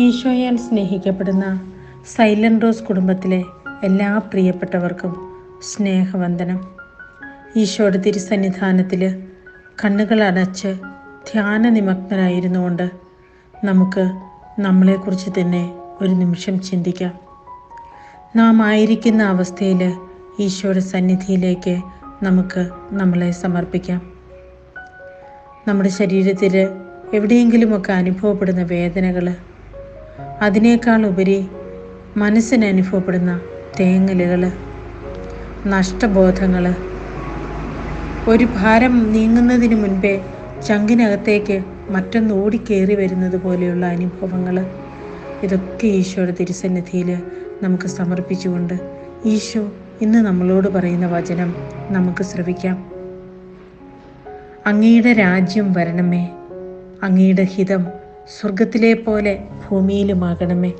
ഈശോയാൽ സ്നേഹിക്കപ്പെടുന്ന silent rose കുടുംബത്തിലെ എല്ലാ പ്രിയപ്പെട്ടവർക്കും സ്നേഹവന്ദനം. ഈശോയുടെ തിരുസന്നിധാനത്തിൽ കണ്ണുകൾ അടച്ച് ധ്യാന നിമഗ്നരായിരുന്നുകൊണ്ട് നമുക്ക് നമ്മളെക്കുറിച്ച് തന്നെ ഒരു നിമിഷം ചിന്തിക്കാം. നാം ആയിരിക്കുന്ന അവസ്ഥയിൽ ഈശോയുടെ സന്നിധിയിലേക്ക് നമുക്ക് നമ്മളെ സമർപ്പിക്കാം. നമ്മുടെ ശരീരത്തിൽ എവിടെയെങ്കിലുമൊക്കെ അനുഭവപ്പെടുന്ന വേദനകൾ അതിനേക്കാൾ ഉപരി മനസ്സിന് അനുഭവപ്പെടുന്ന തേങ്ങലുകൾ നഷ്ടബോധങ്ങൾ ഒരു ഭാരം നീങ്ങുന്നതിന് മുൻപേ ചങ്കിനകത്തേക്ക് മറ്റൊന്ന് ഓടിക്കേറി വരുന്നത് പോലെയുള്ള അനുഭവങ്ങൾ ഇതൊക്കെ ഈശോയുടെ തിരുസന്നിധിയിൽ നമുക്ക് സമർപ്പിച്ചുകൊണ്ട് ഈശോ ഇന്ന് നമ്മളോട് പറയുന്ന വചനം നമുക്ക് ശ്രവിക്കാം. അങ്ങയുടെ രാജ്യം വരണമേ അങ്ങയുടെ ഹിതം സ്വർഗത്തിലെ പോലെ ഭൂമിയിലുമാകണമേ.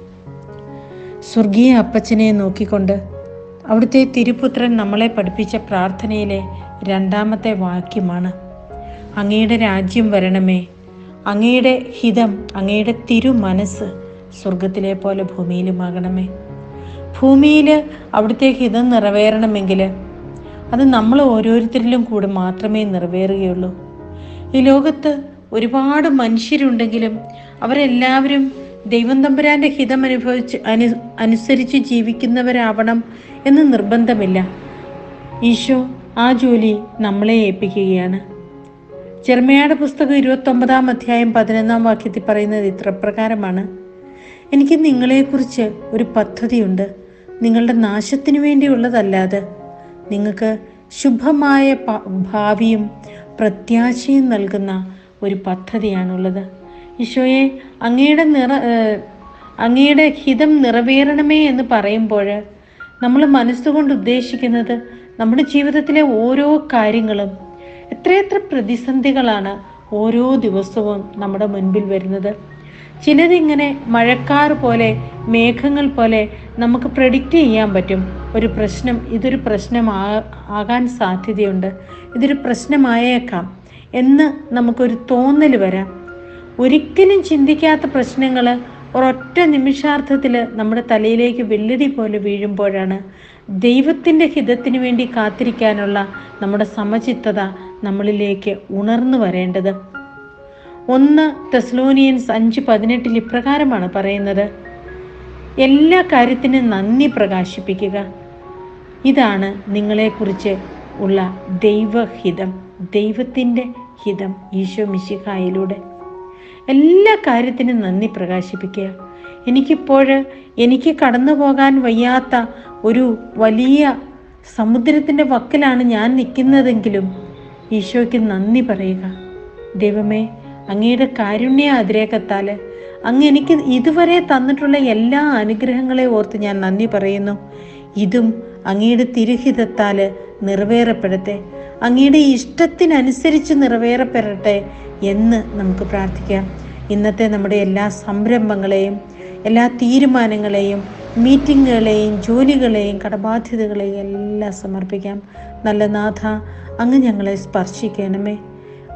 സ്വർഗീയ അപ്പച്ചനെ നോക്കിക്കൊണ്ട് അവിടുത്തെ തിരുപുത്രൻ നമ്മളെ പഠിപ്പിച്ച പ്രാർത്ഥനയിലെ രണ്ടാമത്തെ വാക്യമാണ്. അങ്ങയുടെ രാജ്യം വരണമേ. അങ്ങയുടെ ഹിതം അങ്ങയുടെ തിരുമനസ് സ്വർഗത്തിലെ പോലെ ഭൂമിയിലുമാകണമേ. ഭൂമിയിൽ അവിടുത്തെ ഹിതം നിറവേറണമെങ്കിൽ അത് നമ്മൾ ഓരോരുത്തരിലും കൂടെ മാത്രമേ നിറവേറുകയുള്ളൂ. ഈ ലോകത്ത് ഒരുപാട് മനുഷ്യരുണ്ടെങ്കിലും അവരെല്ലാവരും ദൈവം തമ്പുരാന്റെ ഹിതം അനുഭവിച്ച് അനു അനുസരിച്ച് ജീവിക്കുന്നവരാവണം എന്ന് നിർബന്ധമില്ല. ഈശോ ആ ജോലി നമ്മളെ ഏൽപ്പിക്കുകയാണ്. ചെറുമയാട് പുസ്തകം ഇരുപത്തൊമ്പതാം അധ്യായം പതിനൊന്നാം വാക്യത്തിൽ പറയുന്നത് ഇത്രപ്രകാരമാണ്. എനിക്ക് നിങ്ങളെക്കുറിച്ച് ഒരു പദ്ധതിയുണ്ട്. നിങ്ങളുടെ നാശത്തിനു വേണ്ടിയുള്ളതല്ലാതെ നിങ്ങൾക്ക് ശുഭമായ ഭാവിയും പ്രത്യാശയും നൽകുന്ന ഒരു പദ്ധതിയാണുള്ളത്. ഈശോയെ അങ്ങയുടെ നിറ അങ്ങയുടെ ഹിതം നിറവേറണമേ എന്ന് പറയുമ്പോൾ നമ്മൾ മനസ്സുകൊണ്ട് ഉദ്ദേശിക്കുന്നത് നമ്മുടെ ജീവിതത്തിലെ ഓരോ കാര്യങ്ങളും എത്രയെത്ര പ്രതിസന്ധികളാണ് ഓരോ ദിവസവും നമ്മുടെ മുൻപിൽ വരുന്നത്. ചിലതിങ്ങനെ മഴക്കാർ പോലെ മേഘങ്ങൾ പോലെ നമുക്ക് പ്രഡിക്റ്റ് ചെയ്യാൻ പറ്റും. ഒരു പ്രശ്നം ഇതൊരു പ്രശ്നമാ ആകാൻ സാധ്യതയുണ്ട്. ഇതൊരു പ്രശ്നമായേക്കാം. എന്ന് നമുക്കൊരു തോന്നൽ വരാം. ഒരിക്കലും ചിന്തിക്കാത്ത പ്രശ്നങ്ങൾ ഒരൊറ്റ നിമിഷാർത്ഥത്തിൽ നമ്മുടെ തലയിലേക്ക് വെള്ളടി പോലെ വീഴുമ്പോഴാണ് ദൈവത്തിന്റെ ഹിതത്തിന് വേണ്ടി കാത്തിരിക്കാനുള്ള നമ്മുടെ സമചിത്തത നമ്മളിലേക്ക് ഉണർന്നു വരേണ്ടത്. ഒന്ന് തെസ്ലോനിയൻസ് അഞ്ച് പതിനെട്ടിൽ ഇപ്രകാരമാണ് പറയുന്നത്. എല്ലാ കാര്യത്തിനും നന്ദി പ്രകാശിപ്പിക്കുക. ഇതാണ് നിങ്ങളെക്കുറിച്ച് ഉള്ള ദൈവഹിതം. ദൈവത്തിന്റെ ഹിതം ഈശോ മിശിഹായിലൂടെ. എല്ലാ കാര്യത്തിനും നന്ദി പ്രകാശിപ്പിക്കുക. എനിക്കിപ്പോൾ എനിക്ക് കടന്നു പോകാൻ വയ്യാത്ത ഒരു വലിയ സമുദ്രത്തിന്റെ വക്കിലാണ് ഞാൻ നിൽക്കുന്നതെങ്കിലും ഈശോയ്ക്ക് നന്ദി പറയുക. ദൈവമേ അങ്ങയുടെ കാരുണ്യ അതിരേക്കത്താൽ അങ്ങ് എനിക്ക് ഇതുവരെ തന്നിട്ടുള്ള എല്ലാ അനുഗ്രഹങ്ങളെ ഓർത്ത് ഞാൻ നന്ദി പറയുന്നു. ഇതും അങ്ങയുടെ തിരുഹിതത്താൽ നിറവേറപ്പെടട്ടെ. അങ്ങയുടെ ഇഷ്ടത്തിനനുസരിച്ച് നിറവേറപ്പെടട്ടെ എന്ന് നമുക്ക് പ്രാർത്ഥിക്കാം. ഇന്നത്തെ നമ്മുടെ എല്ലാ സംരംഭങ്ങളെയും എല്ലാ തീരുമാനങ്ങളെയും മീറ്റിങ്ങുകളെയും ജോലികളെയും കടബാധ്യതകളെയും എല്ലാം സമർപ്പിക്കാം. നല്ല നാഥ അങ്ങ് ഞങ്ങളെ സ്പർശിക്കണമേ.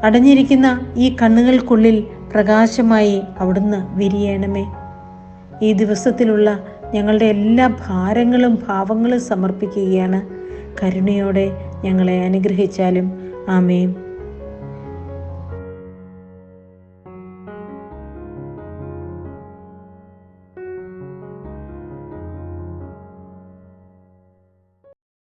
അടഞ്ഞിരിക്കുന്ന ഈ കണ്ണുകൾക്കുള്ളിൽ പ്രകാശമായി അവിടുന്ന് വിരിയണമേ. ഈ ദിവസത്തിലുള്ള ഞങ്ങളുടെ എല്ലാ ഭാരങ്ങളും ഭാവങ്ങളും സമർപ്പിക്കുകയാണ്. കരുണയോടെ ഞങ്ങളെ അനുഗ്രഹിച്ചാലും. ആമേം